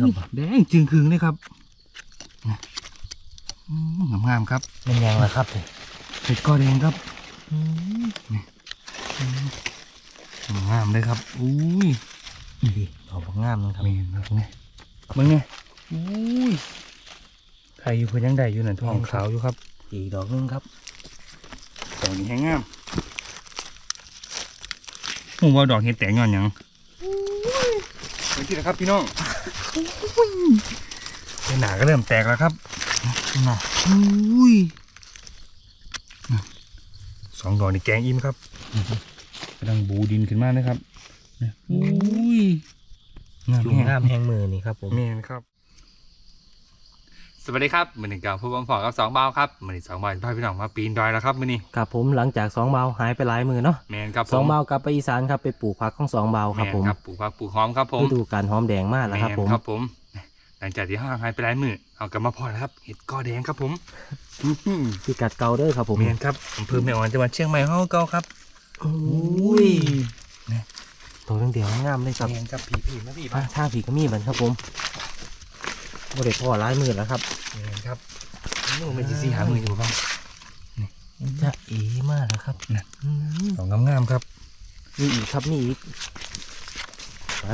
ครับแดงจึงคืงเลยครับนะอืมงามๆครับเป็นยังล่ะครับนี่เห็ดก้อแดงครับอืมงามเลยครับอุ้ยนี่ดอกบักงามนึงครับเมนครับไงมึงไงอุ้ยใครอยู่เพื่อนยังได้อยู่นั่นท้องขาวอยู่ครับอีกดอกนึงครับดอกนี้แห้งงามผมว่าดอกเห็ดแตกย้อนหยังเห็นที่นะครับพี่น้องเป็น หนาก็เริ่มแตกแล้วครับน่ะอุ้ยสองดอกนี่แกงอิ่มครับกำลังบูดินขึ้นมานะครับเนี่ยอุ้ยงามจุ่มแห้งงามแห้งมือนี่ครับผมเมนครับ สวัสดีครับมือหนึ่งกับผู้บังพอกับสองเบาครับมือหนึ่งสองเบาพาพี่น้องมาปีนดอยแล้วครับมือนี้ครับผมหลังจากสองเบาหายไปหลายมือเนาะแมนครับผมสองเบากลับไปอีสานครับไปปลูกผักของสองเบาครับแมนผมครับปลูกผักปลูกหอมครับผมฤดูการหอมแดงมากแล้วครับผมแครับผม หลังจากที่ห่างหายไปหลายมือเอากลับมาพอแล้วครับเห็ดกอแดงครับผมอื้อหือพิกัดเก่าเด้อครับผมเมนครับอำเภอแม่อ่อนจังหวัดเชียงใหม่เฮาเก่าครับอุ้ยตัวเดียวงามเลยครับเมนครับผีผีนะพี่ทางทางผีก็มีเหมือนครับผม บ่ได้พ่อหลายมือแล้วครับเมนครับนู่นเป็นจีซีหามืออยู่บ้างจะเอ๋มากแล้วครับน่ะอืมดอกงามๆครับมีอีกครับมีอีกไป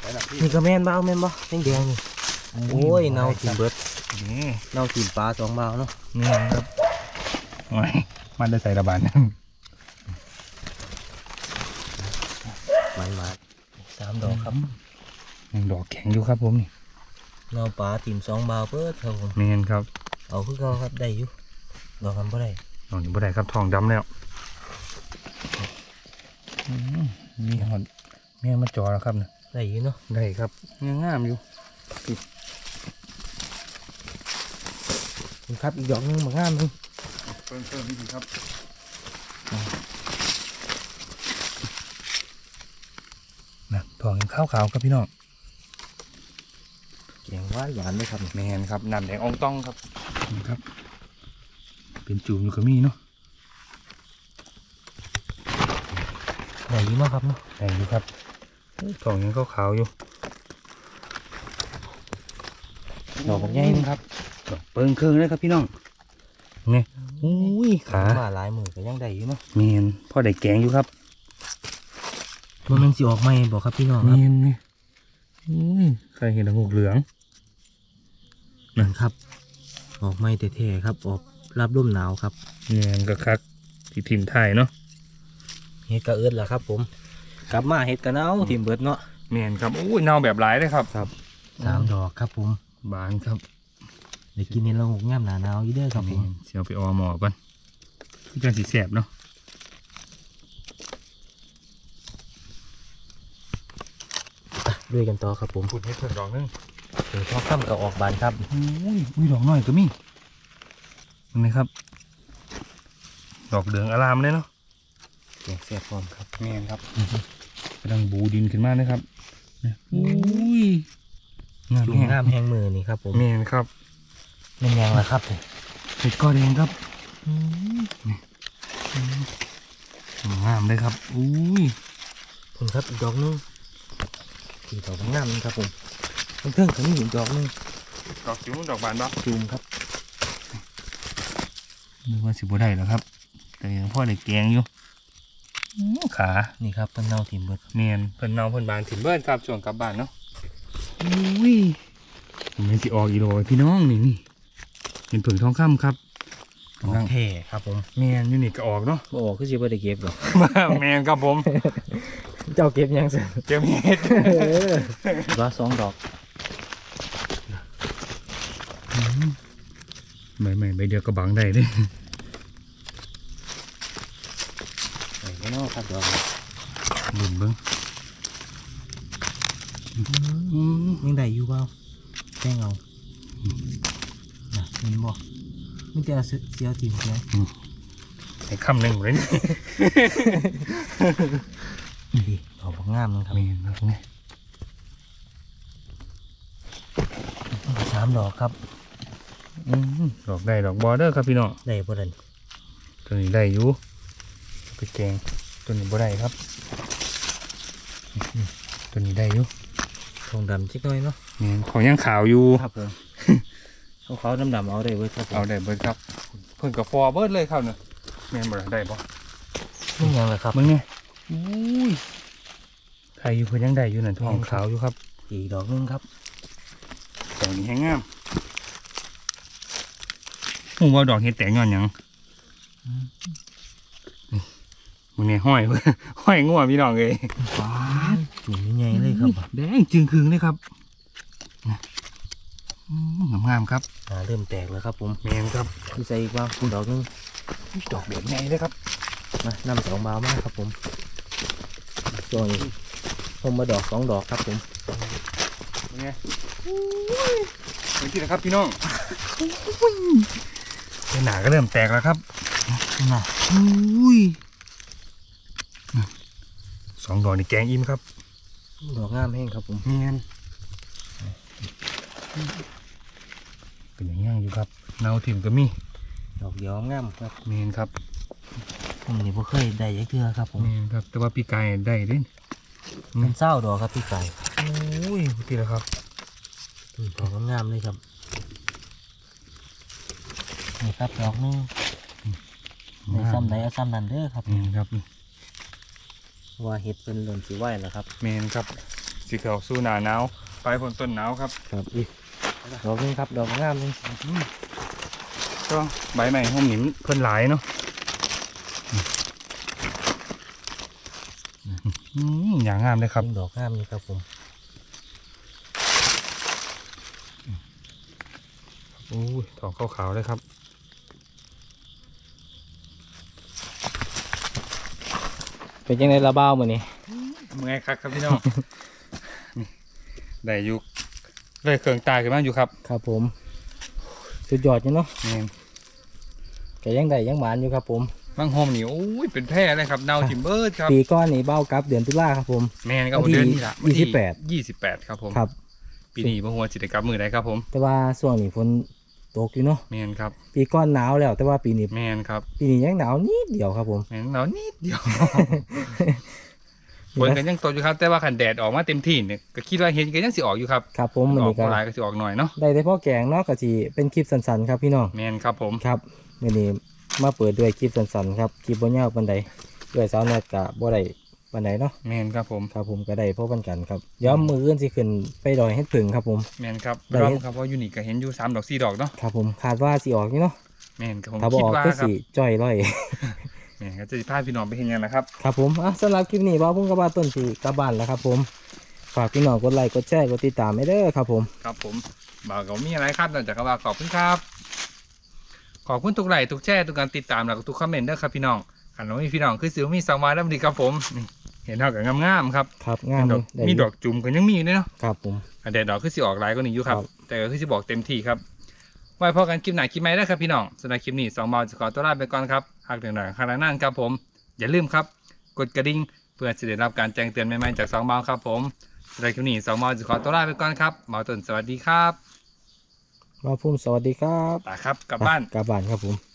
ไปละพี่นี่ก็แม่นเบาแม่นบ่แดงๆนี่โอ้ยเนากินเบิดนี่เนากินปลาสองเบาเนาะนี่ครับโอ้ยมันได้ใส่ระบาดนะหวานหวานสามดอกครับยังดอกแข็งอยู่ครับผมนี่เนาปลาติ่มสองเบาเบิดครับผมเมนครับเอาคือเขาครับได้อยู่ดอกกันบ่ได้นอนอยู่บ่ได้ครับทองดำแล้วอืมมีหอดแม่มาจอแล้วครับนะได้อยู่เนาะได้ครับยังงามอยู่นี่ครับอีกดอกหนึงบางงามหนึงเพิ่มเพิ่มนี่ครับนะทองยังขาวขาวๆครับพี่น้องแกงหวานหวานเลยครับแมนครับน้ำแดงอองต้องครับนี่ครับ เป็นจูมอยู่กับมีเนาะได้อยู่เนาะครับเนาะได้อยู่ครับทองยังขาวขาวๆอยู่ดอกบางใหญ่หนึงครับดอกเปิงเครื่องเลยครับพี่น้องนี่อุ้ยขามาหลายมือก็ยังได้อยู่เนาะเมนพ่อได้แกงอยู่ครับมันมันสิออกใหม่บอกครับพี่น้องเมครับนนี่อุ้ยใครเห็นหูเหลือง นั่นครับ ออกใหม่เท่ๆครับ ออกรับร่มหนาวครับเมนก็คักที่ทิมไทยเนาะเฮ็ดกระเอิดล่ะครับ ผม กลับมาเฮ็ดกระเนาทิมเบิดเนาะเมนครับอุ้ยเน่าแบบหลายเลยครับสามดอกครับผมบานครับได้กินในละหกย่ำหนาหนาวอยู่เด้อครับผมเสียวไปออหมอก่อนคือจังสีแสบเนาะอะด้วยกันต่อครับผมพูดให้เพิ่มดอกนึง ถึงทองคำก็ออกบานครับอุ้ยอุ้ยดอกน้อยก็มีเห็นไหมครับ ดอกเหลืองอารามเลยเนาะแกงแซ่บพร้อมครับเมนครับกำลังบูดินขึ้นมาเลยครับเนี่ยอุ้ยงามจุ่มแห้งงามแห้งมือนี่ครับผมเมนครับเป็นยังล่ะครับนี่เห็ดก้อแดงครับงามเลยครับ อุ้ยคุณครับอีกดอกหนึงสี่ดอกงามนี่ครับผม เพื่อนๆเขามีอีกดอกหนึงดอกจิ๋วดอกบานบ้าจุ่มครับนึกว่าสิบได้แล้วครับ แต่ยังพ่อได้แกงอยู่อื้อขานี่ครับเป็นเนาทิมเบิดเมียนเพิ่นเนาเพิ่นบานถิ่นเบิ้นครับช่วงกลับบ้านเนาะอุ้ยผมไม่สิออกอีโรยพี่น้องนี่นี่เป็นผึ่งทองคำครับดอกแท่ครับผมเมียนอยู่นี่ก็ออกเนาะบ่ออกคือสิบ่ได้เก็บหรอกเมียนครับผม เจ้าเก็บยังสิเก็บเห็ดว่าสองดอก ไม่ไม่ใบเดียวก็บังได้เด้ไหนก็เนาะครับดอกบุญเบิ้งอืมยังได้อยู่เปล่าแป้งเอาน่ะเห็นบ่ไม่ได้เอาเสียวทิมใช่ไหมใส่คำหนึ่งเลยนี่ดีดอกบักงามนึงครับเมียนครับนี่สามดอกครับอืม ดอกได้ดอกบอเดอร์ครับพี่น้องได้บ่ดันตัวนี้ได้อยู่เอาไปแกงตัวนี้บ่ได้ครับอืมตัวนี้ได้อยู่ทองดำจิกหน้อยเนาะแม่นของยังขาวอยู่ครับผมเขาเขาดำดำๆเอาได้เว้ยครับผมเอาได้เบิดครับ เพิ่นกับฟอร์เบิดเลยครับเนี่ยแม่นบ่ล่ะได้บ่นี่ยังเลยครับมึงเนี่ยอุ้ยใครอยู่เพิ่นยังได้อยู่นั่นทองขาวอยู่ครับ อีกดอกหนึงครับดอกนี้แห้งงาม หูว่าดอกเห็ดแตกย้อนหยังนี่มึงเนี่ยห้อยห้อยงัวพี่น้องเลยฟ้าดจุ่มใหญ่ๆเลยครับแดงจึงคืงเลยครับอืมงามๆครับอ่าเริ่มแตกแล้วครับผมแมนครับพี่ใส่อีกว่าดอกหนึงดอกแบบใหญ่เลยครับมานำสองบาวมากครับผมส่วนนี้ผมมาดอกสองดอกครับผมเป็นไงเป็นที่นะครับพี่น้อง หนาก็เริ่มแตกแล้วครับน่ะอุ้ยสองดอกนี่แกงอิ่มครับ ดอกงามแห้งครับผมเนียนเป็นอย่างย่างอยู่ครับ เนาถิ่มก็มี ดอกเดียวงามครับเมนครับผมนี่บ่เคยได้ยักเทือครับผมเมนครับ แต่ว่าปีกายได้เด้นเป็นเศร้าดอกครับพี่ไก่อุ้ยทีแล้วครับดอกงามๆเลยครับ นี่ครับดอกหนึงในซ้ำไหนเอาซ้ำนั้นเด้อครับเมนครับ ว่าเห็ดเป็นหล่นสีไหวแล้วครับเมนครับสีขาวสู้หนาหนาวปลายฝนต้นหนาวครับครับอีกดอกหนึงครับดอกงามเลยก็ใบใหม่ห้องหนิมเพิ่นหลายเนาะอืมอย่างงามเลยครับดอกงามนี่ครับผมโอ้ยทองขาวๆเลยครับ เป็นยังไงระบ้ามือนี้เมื่อยครับครับพี่น้องนี่ได้อยู่ได้เครื่องตายขึ้นมาอยู่ครับ ครับผม สุดยอดอยู่เนาะแมนแกยังได้ยังหมานอยู่ครับผม บางโฮมนี่โอ้ยเป็นแพร่เลยครับดาวทิมเบอร์ครับ ปีก้อนนี่เบ้ากับเดือนตุลาครับผม แมนครับวันที่เดือนนี้ละยี่สิบแปด ยี่สิบแปดครับผม ครับ ปีนี้พวกหัวจิตรกรรมมือใดครับผม แต่ว่าช่วงนี้ฝน ตกอยู่เนาะแมนครับปีก้อนหนาวแล้วแต่ว่าปีนี้แมนครับปีนี้ยังหนาวนิดเดียวครับผมแมนหนาวนิดเดียวฝนกันยังตกอยู่ครับ แต่ว่าขันแดดออกมาเต็มที่เนี่ยก็คิดว่าเห็นกันยังสิออกอยู่ครับครับผมมันออนี้กก็บ่หลายก็สิออกหน่อยเนาะได้แต่พ่อแกงเนาะก็สิเป็นคลิปสั้นๆครับพี่น้องแมนครับผมครับวันนี้มาเปิดด้วยคลิปสั้นๆครับคลิปบ่ยาวปานใดด้วยสาวแนทกะบ่ได้ ปานใดเนาะแมนครับผมครับผมก็ได้พบกันกันครับเดี๋ย้อมมืออื่นสิขึ้นไปดอยเฮ็ดผึ่งครับผมแมนครับได้รอบครับเพราะยูนิคก็เห็นอยู่สามดอกสี่ดอกเนาะครับผมคาดว่าสิออกนี่เนาะแมนครับผมถ้าบคิอดอกว่าก็ครับสิจ้อยร้อยแมนก็จะพาพี่น้องไปเห็นยังนะครับครับผมอะสำหรับคลิปนี้บ่าวพุ่งกระบาต้นสีกระบานแล้วครับผมฝากพี่น้องกดไลค์กดแชร์กดติดตามให้เด้อครับผมครับผมบ่าวก็มีอะไรครับนอกจากก็ว่าขอบคุณครับ ขอบคุณทุกไลค์ทุกแชร์ทุกการติดตามแล้วก็ทุกคอมเมนต์เด้อครับพี่น้องขันว่ามีพี่น้องคือสิวมีสังวาแล้วดีครับผมนี่เห็นเท่ากับงามๆครับครับงามดอกเลยมีดอกจุ่มก็ยังมีอยู่เลยเนาะครับผมอันแดดดอกคือสิออกหลายก็นี่อยู่ครับครับ แต่ก็คือสิบอกเต็มที่ครับไว้พอกันคลิปไหนคลิปไหนได้อครับพี่น้องสำหรับคลิปนี้สองเบาจะขอตัวลาไปก่อนครับหากเดือดหนังข้างหลังนั่นครับผม อย่าลืมครับ กดกระดิ่งเพื่อจะได้รับการแจ้งเตือนใหม่ๆจากสองเบาครับผมสำหรับคลิปนี้สองเบาจะขอตัวลาไปก่อนครับเบาต้นสวัสดีครับบ่าวพุ่มสวัสดีครับตาครับกลับบ้านกลับบ้านครับผม